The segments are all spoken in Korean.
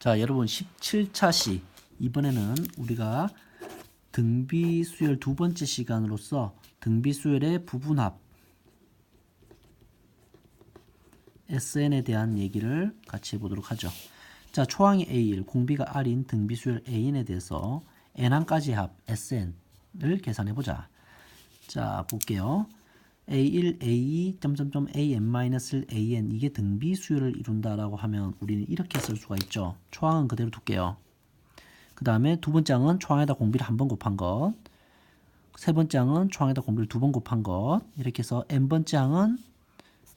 자, 여러분 17차 시 이번에는 우리가 등비 수열 두 번째 시간으로서 등비 수열의 부분합 SN에 대한 얘기를 같이 해보도록 하죠. 자, 초항이 A1, 공비가 R인 등비 수열 An에 대해서 N항까지 합 SN을 계산해 보자. 자, 볼게요. A1, A2, 점점점 AN-1 AN 이게 등비 수열을 이룬다라고 하면 우리는 이렇게 쓸 수가 있죠. 초항은 그대로 둘게요. 그 다음에 두 번째 항은 초항에다 공비를 한 번 곱한 것. 세 번째 항은 초항에다 공비를 두 번 곱한 것. 이렇게 해서 n번째 항은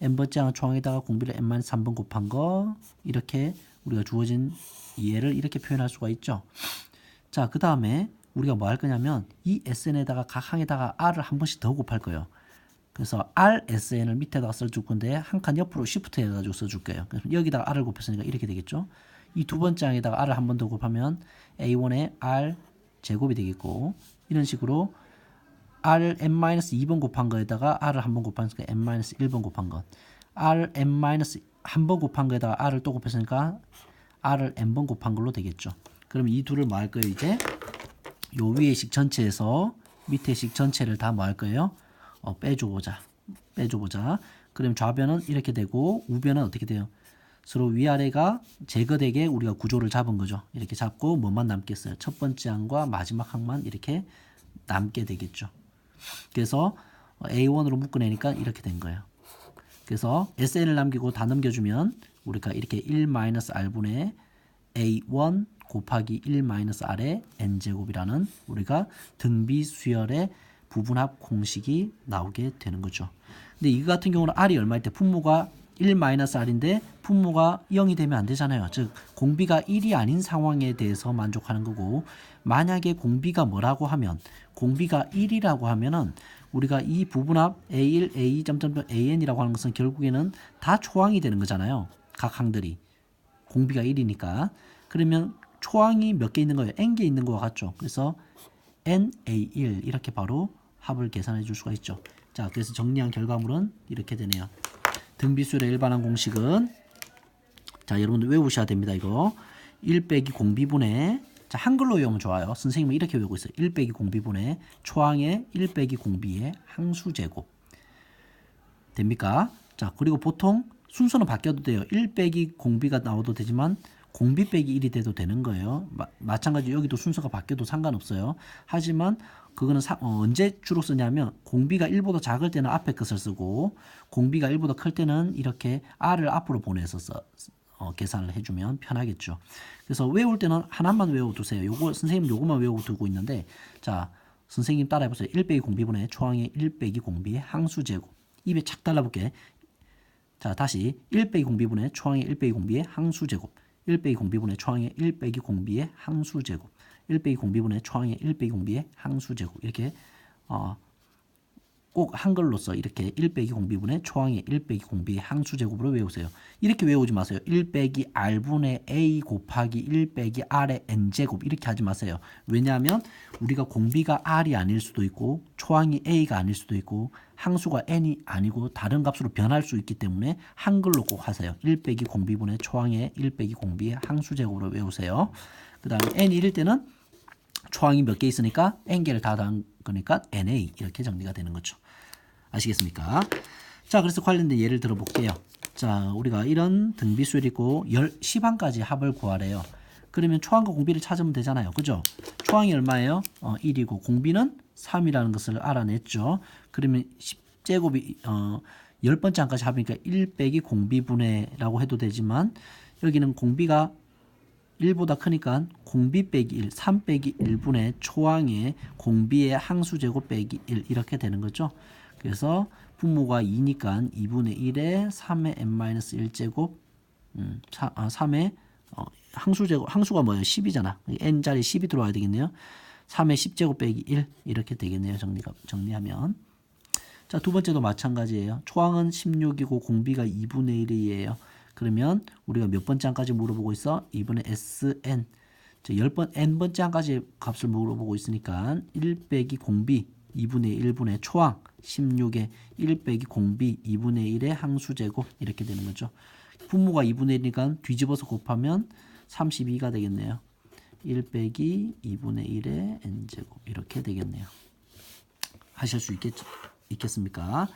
n번째 항은 초항에다가 공비를 n-3번 곱한 것. 이렇게 우리가 주어진 이해를 이렇게 표현할 수가 있죠. 자, 그 다음에 우리가 뭐 할 거냐면 이 sn에다가 각 항에다가 r을 한 번씩 더 곱할 거예요. 그래서 RSN을 밑에다가 써줄 건데 한 칸 옆으로 Shift 해가지고 써줄 거예요. 그래서 여기다가 R을 곱했으니까 이렇게 되겠죠. 이 두 번째 항에다가 R을 한 번 더 곱하면 A1에 R 제곱이 되겠고 이런 식으로 R n-2번 곱한 거에다가 R을 한 번 곱하니까 n-1번 곱한 것 R n-한 번 곱한 거에다가 R을 또 곱했으니까 R을 n번 곱한 걸로 되겠죠. 그럼 이 둘을 뭐 할 거예요 이제 요 위에 식 전체에서 밑에 식 전체를 다 뭐 할 거예요? 어, 빼줘 보자. 빼줘 보자. 그럼 좌변은 이렇게 되고 우변은 어떻게 돼요? 서로 위아래가 제거되게 우리가 구조를 잡은 거죠. 이렇게 잡고 뭐만 남겠어요? 첫 번째 항과 마지막 항만 이렇게 남게 되겠죠. 그래서 A1으로 묶어내니까 이렇게 된 거예요. 그래서 SN을 남기고 다 넘겨주면 우리가 이렇게 1-R분의 A1 곱하기 1-R의 N제곱이라는 우리가 등비 수열의 부분합 공식이 나오게 되는 거죠. 근데 이 같은 경우는 R이 얼마일 때 분모가 1-R인데 분모가 0이 되면 안 되잖아요. 즉 공비가 1이 아닌 상황에 대해서 만족하는 거고 만약에 공비가 뭐라고 하면 공비가 1이라고 하면은 우리가 이 부분합 A1, A2, 점점점 AN이라고 하는 것은 결국에는 다 초항이 되는 거잖아요. 각 항들이 공비가 1이니까 그러면 초항이 몇 개 있는 거예요? n 개 있는 거와 같죠. 그래서 NA1 이렇게 바로 합을 계산해 줄 수가 있죠. 자, 그래서 정리한 결과물은 이렇게 되네요. 등비수열의 일반항 공식은 자, 여러분들 외우셔야 됩니다. 이거 1 빼기 공비분의 자, 한글로 외우면 좋아요. 선생님은 이렇게 외우고 있어요. 1 빼기 공비분의 초항의 1 빼기 공비의 항수 제곱 됩니까? 자, 그리고 보통 순서는 바뀌어도 돼요. 1 빼기 공비가 나와도 되지만 공비 빼기 1이 돼도 되는 거예요. 마, 찬가지 여기도 순서가 바뀌어도 상관없어요. 하지만 그거는 사, 어, 언제 주로 쓰냐면 공비가 1보다 작을 때는 앞에 것을 쓰고 공비가 1보다 클 때는 이렇게 r을 앞으로 보내서 써, 어, 계산을 해주면 편하겠죠. 그래서 외울 때는 하나만 외워두세요. 요거 선생님 요거만 외워두고 있는데 자 선생님 따라해보세요. 1 빼기 공비분의 초항의 1 빼기 공비의 항수 제곱 입에 착 달라볼게. 자 다시 1 빼기 공비분의 초항의 1 빼기 공비의 항수 제곱 1 빼기 공비분의 초항의 1 빼기 공비의 항수 제곱 1 빼기 공비분의 초항의 1 빼기 공비의 항수 제곱 이렇게 어, 꼭 한글로써 이렇게 1 빼기 공비분의 초항의 1 빼기 공비의 항수 제곱으로 외우세요. 이렇게 외우지 마세요. 1 빼기 r분의 a 곱하기 1 빼기 r의 n제곱 이렇게 하지 마세요. 왜냐하면 우리가 공비가 r이 아닐 수도 있고 초항이 a가 아닐 수도 있고 항수가 n이 아니고 다른 값으로 변할 수 있기 때문에 한글로 꼭 하세요. 1 빼기 공비분의 초항의 1 빼기 공비의 항수 제곱으로 외우세요. 그 다음에 n이 1일 때는 초항이 몇 개 있으니까 n개를 다 더한 거니까 na 이렇게 정리가 되는 거죠. 아시겠습니까? 자, 그래서 관련된 예를 들어볼게요. 자, 우리가 이런 등비수열 있고 10항까지 합을 구하래요. 그러면 초항과 공비를 찾으면 되잖아요. 그죠? 초항이 얼마예요? 어, 1이고 공비는 3이라는 것을 알아냈죠. 그러면 10제곱이 어, 10번째 항까지 합이니까 1 빼기 공비분해라고 해도 되지만 여기는 공비가 1보다 크니까 공비 빼기 1, 3 빼기 1분의 초항의 공비의 항수 제곱 빼기 1 이렇게 되는 거죠. 그래서 분모가 2니까 2분의 1에 3의 n-1제곱 음, 3, 아, 3의 어, 항수 제곱 항수가 뭐예요? 10이잖아. n자리 10이 들어와야 되겠네요. 3의 10제곱 빼기 1 이렇게 되겠네요. 정리가 정리하면 자, 두 번째도 마찬가지예요. 초항은 16이고 공비가 2분의 1이에요. 그러면 우리가 몇 번째 항까지 물어보고 있어? 2분의 sn. 자, 10번 n번째 항까지 값을 물어보고 있으니까 1 빼기 공비 2분의 1분의 초항 16에 1 빼기 공비 2분의 1의 항수제곱 이렇게 되는 거죠. 분모가 2분의 1이니까 뒤집어서 곱하면 32가 되겠네요. 1 빼기 2분의 1의 n제곱 이렇게 되겠네요. 하실 수 있겠, 있겠습니까?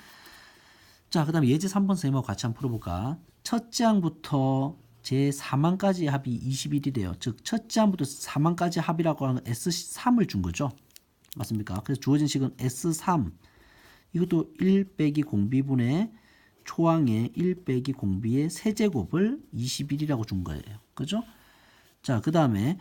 자, 그 다음에 예제 3번 쌤하고 같이 한번 풀어볼까? 첫째 항부터 제 4만까지 합이 21이래요. 즉, 첫째 항부터 4만까지 합이라고 하는 S3을 준 거죠. 맞습니까? 그래서 주어진 식은 S3. 이것도 1 빼기 공비분의 초항의 1 빼기 공비의 세제곱을 21이라고 준 거예요. 그죠? 자, 그 다음에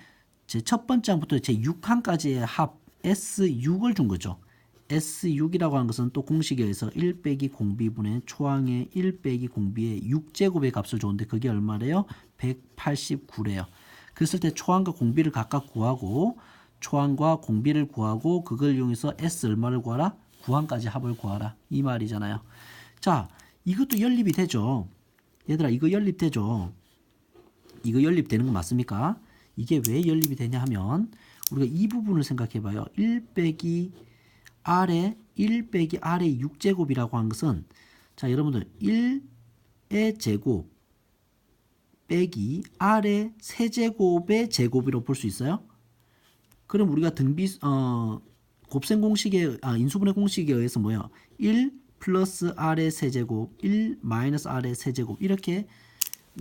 제 첫 번째 항부터 제 6항까지의 합 S6을 준 거죠. S6이라고 하는 것은 또 공식에 의해서 1 빼기 공비분의 초항의 1 빼기 공비의 6제곱의 값을 줬는데 그게 얼마래요? 189래요. 그랬을 때 초항과 공비를 각각 구하고 초항과 공비를 구하고 그걸 이용해서 S 얼마를 구하라? 9항까지 합을 구하라. 이 말이잖아요. 자, 이것도 연립이 되죠. 얘들아, 이거 연립되죠. 이거 연립되는 거 맞습니까? 이게 왜 연립이 되냐 하면 우리가 이 부분을 생각해 봐요. 1 빼기 R의 1 빼기 R의 6제곱이라고 하는 것은 자, 여러분들 1의 제곱 빼기 R의 세제곱의 제곱이라고 볼 수 있어요? 그럼 우리가 등비 어 곱셈 공식에 아 인수분해 공식에 의해서 뭐야? 1 플러스 r의 세제곱, 1 마이너스 r의 세제곱 이렇게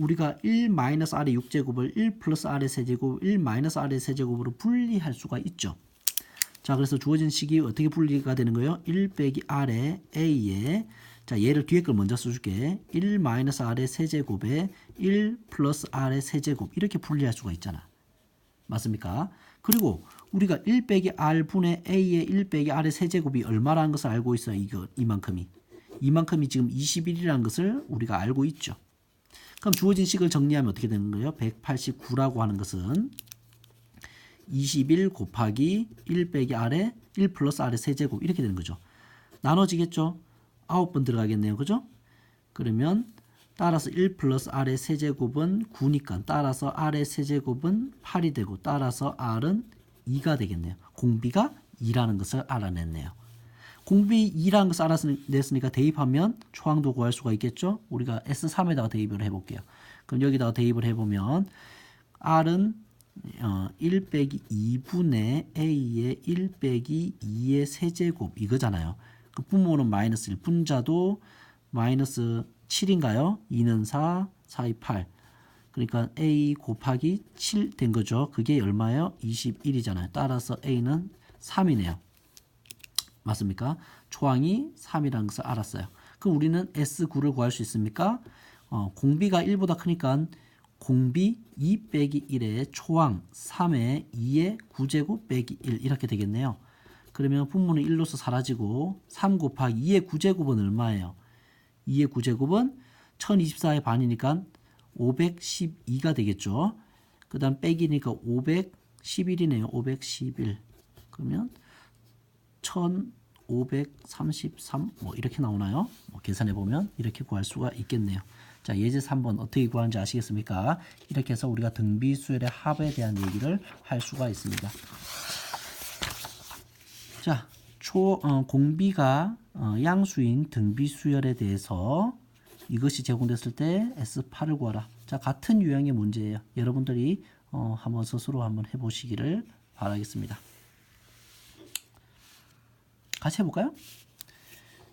우리가 1 마이너스 r의 6제곱을 1 플러스 r의 세제곱, 1 마이너스 r의 세제곱으로 분리할 수가 있죠. 자, 그래서 주어진 식이 어떻게 분리가 되는 거예요? 1 빼기 r의 a에 자, 얘를 뒤에 걸 먼저 써줄게. 1 마이너스 r의 세제곱에 1 플러스 r의 세제곱 이렇게 분리할 수가 있잖아. 맞습니까? 그리고 우리가 1 빼기 r분의 a의 1 빼기 r의 세제곱이 얼마라는 것을 알고 있어요. 이거 이만큼이. 이만큼이 지금 21이라는 것을 우리가 알고 있죠. 그럼 주어진 식을 정리하면 어떻게 되는 거예요? 189라고 하는 것은 21 곱하기 1 빼기 r의 1 플러스 r의 세제곱 이렇게 되는 거죠. 나눠지겠죠? 9번 들어가겠네요. 그죠? 그러면 따라서 1 플러스 r의 세제곱은 9니까 따라서 r의 세제곱은 8이 되고 따라서 r은 2가 되겠네요. 공비가 2라는 것을 알아냈네요. 공비 2라는 것을 알아냈으니까 대입하면 초항도 구할 수가 있겠죠. 우리가 S3에다가 대입을 해볼게요. 그럼 여기다가 대입을 해보면 r은 어, 1 빼기 2분의 a의 1 빼기 2의 세제곱 이거잖아요. 그 분모는 마이너스 1, 분자도 마이너스 7인가요? 2는 4, 4, 2, 8. 그러니까 a 곱하기 7 된 거죠. 그게 얼마예요? 21이잖아요. 따라서 a는 3이네요. 맞습니까? 초항이 3이라는 것을 알았어요. 그럼 우리는 S9를 구할 수 있습니까? 어, 공비가 1보다 크니까 공비 2 빼기 1의 초항 3의 2의 9제곱 빼기 1 이렇게 되겠네요. 그러면 분모는 1로서 사라지고 3 곱하기 2의 9제곱은 얼마예요? 2의 9제곱은 1024의 반이니까 512가 되겠죠. 그 다음 빼기니까 511이네요. 511. 그러면 1533 뭐 이렇게 나오나요? 뭐 계산해 보면 이렇게 구할 수가 있겠네요. 자, 예제 3번 어떻게 구하는지 아시겠습니까? 이렇게 해서 우리가 등비수열의 합에 대한 얘기를 할 수가 있습니다. 자, 초 어, 공비가 어, 양수인 등비수열에 대해서 이것이 제공됐을 때 S8을 구하라. 자, 같은 유형의 문제예요. 여러분들이 어, 한번 스스로 한번 해보시기를 바라겠습니다. 같이 해볼까요?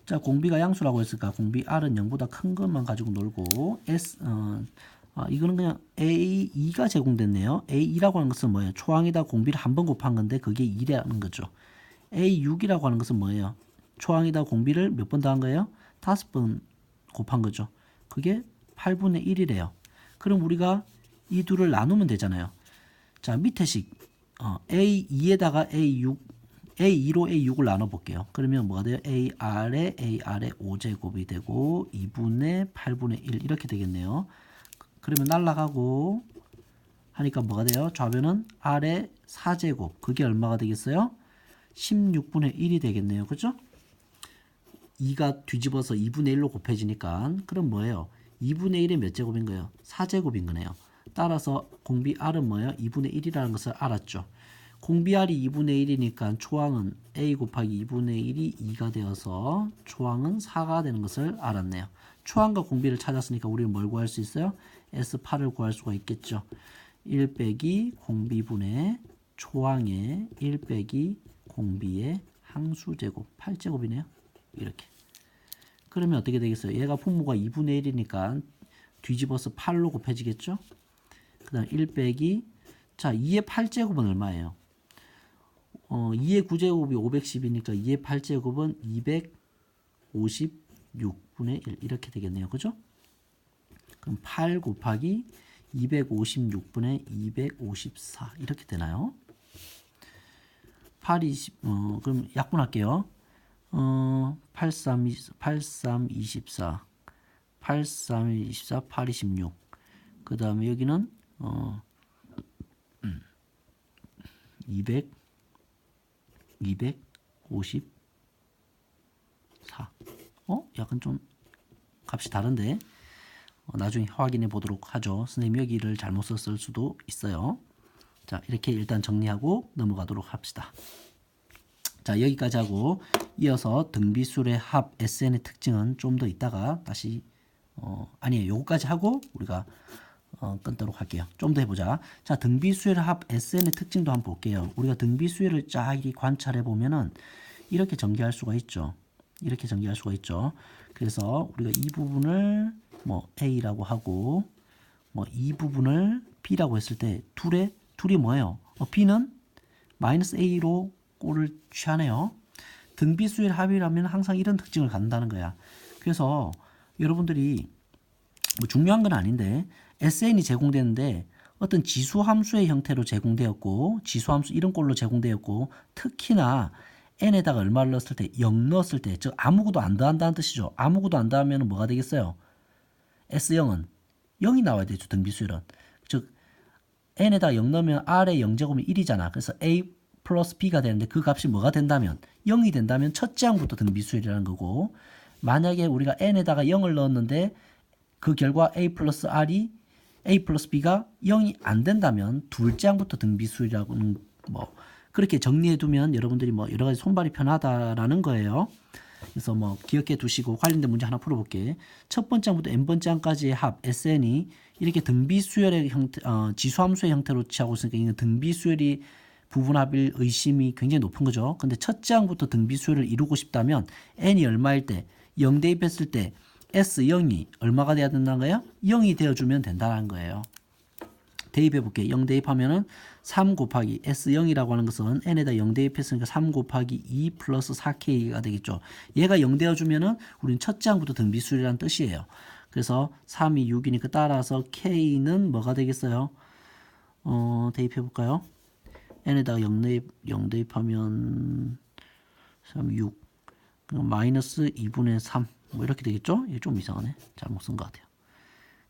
자, 공비가 양수라고 했을까? 공비 R은 0보다 큰 것만 가지고 놀고 S 어, 아, 이거는 그냥 A2가 제공됐네요. A2라고 하는 것은 뭐예요? 초항에다 공비를 한 번 곱한 건데 그게 2라는 거죠. A6이라고 하는 것은 뭐예요? 초항에다 공비를 몇 번 더한 거예요? 다섯 번 곱한 거죠. 그게 8분의 1이래요. 그럼 우리가 이 둘을 나누면 되잖아요. 자, 밑에 식 어, A2에다가 A6 A2로 A6을 나눠 볼게요. 그러면 뭐가 돼요? AR에 AR에 5제곱이 되고 2분의 8분의 1 이렇게 되겠네요. 그러면 날라가고 하니까 뭐가 돼요? 좌변은 R의 4제곱. 그게 얼마가 되겠어요? 16분의 1이 되겠네요. 그죠? 2가 뒤집어서 2분의 1로 곱해지니까 그럼 뭐예요? 2분의 1이 몇 제곱인 거예요? 4제곱인 거네요. 따라서 공비 R은 뭐예요? 2분의 1이라는 것을 알았죠. 공비 R이 2분의 1이니까 초항은 A 곱하기 2분의 1이 2가 되어서 초항은 4가 되는 것을 알았네요. 초항과 공비를 찾았으니까 우리는 뭘 구할 수 있어요? S8을 구할 수가 있겠죠. 1 빼기 공비분의 초항의 1 빼기 공비의 항수제곱 8제곱이네요. 이렇게. 그러면 어떻게 되겠어요? 얘가 분모가 2분의 1이니까 뒤집어서 8로 곱해지겠죠? 그 다음 1 빼기 자 2의 8제곱은 얼마예요? 어, 2의 9제곱이 510이니까 2의 8제곱은 256분의 1 이렇게 되겠네요. 그죠? 그럼 8 곱하기 256분의 254 이렇게 되나요? 8, 20, 어, 그럼 약분할게요. 어, 83, 83, 24, 83, 24, 8, 26. 그 다음에 여기는, 어, 200, 254. 어? 약간 좀 값이 다른데? 어, 나중에 확인해 보도록 하죠. 선생님 여기를 잘못 썼을 수도 있어요. 자, 이렇게 일단 정리하고 넘어가도록 합시다. 자, 여기까지 하고 이어서 등비술의 합 SN의 특징은 좀 더 있다가 다시 어, 아니에요. 요거까지 하고 우리가 어, 끊도록 할게요. 좀 더 해보자. 자, 등비수열 합 SN의 특징도 한번 볼게요. 우리가 등비수열을 쫙 관찰해 보면은 이렇게 전개할 수가 있죠. 이렇게 전개할 수가 있죠. 그래서 우리가 이 부분을 뭐 A라고 하고 뭐 이 부분을 B라고 했을 때 둘의 둘이 뭐예요? 어, B는 마이너스 A로 꼴을 취하네요. 등비수열 합이라면 항상 이런 특징을 갖는다는 거야. 그래서 여러분들이 뭐 중요한 건 아닌데 SN이 제공되는데 어떤 지수 함수의 형태로 제공되었고 지수 함수 이런 꼴로 제공되었고 특히나 n에다가 얼마를 넣었을 때 0 넣었을 때 즉 아무것도 안 더한다는 뜻이죠. 아무것도 안 더하면 뭐가 되겠어요? S0은 0이 나와야 되죠. 등비수열은. 즉 n에다 0 넣으면 r의 0제곱이 1이잖아. 그래서 a 플러스 b가 되는데 그 값이 뭐가 된다면 0이 된다면 첫째 항부터 등비수열이라는 거고 만약에 우리가 n에다가 0을 넣었는데 그 결과 a 플러스 r이 a 플러스 b가 0이 안 된다면 둘째 항부터 등비수열이라고는 뭐 그렇게 정리해 두면 여러분들이 뭐 여러 가지 손발이 편하다라는 거예요. 그래서 뭐 기억해 두시고 관련된 문제 하나 풀어볼게. 첫 번째 항부터 n번째 항까지의 합 SN이 이렇게 등비수열의 형태, 어, 지수함수의 형태로 취하고 있으니까 이건 등비수열이 부분합일 의심이 굉장히 높은 거죠. 근데 첫째 항부터 등비수열을 이루고 싶다면 n이 얼마일 때, 0 대입했을 때 S0이 얼마가 돼야 된다는 거예요? 0이 되어주면 된다는 거예요. 대입해 볼게요. 0 대입하면은 3 곱하기 S0이라고 하는 것은 n에다 0 대입했으니까 3 곱하기 2 플러스 4k가 되겠죠. 얘가 0 되어주면은 우리는 첫째 항부터 등비수열이라는 뜻이에요. 그래서 3이 6이니까 따라서 k는 뭐가 되겠어요? 어, 대입해 볼까요? n에다가 0 대입, 0 대입하면 3, 6. 그럼 마이너스 2분의 3. 뭐 이렇게 되겠죠? 이게 좀 이상하네. 잘못 쓴 것 같아요.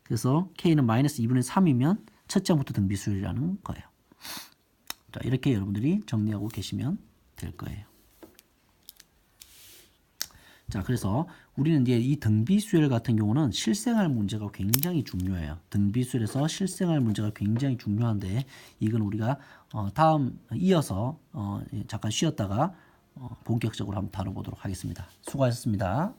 그래서 k는 마이너스 2분의 3이면 첫째 항부터 등비수열이라는 거예요. 자, 이렇게 여러분들이 정리하고 계시면 될 거예요. 자, 그래서 우리는 이제 이 등비수열 같은 경우는 실생활 문제가 굉장히 중요해요. 등비수열에서 실생활 문제가 굉장히 중요한데 이건 우리가 어, 다음 이어서 어, 잠깐 쉬었다가 어, 본격적으로 한번 다뤄보도록 하겠습니다. 수고하셨습니다.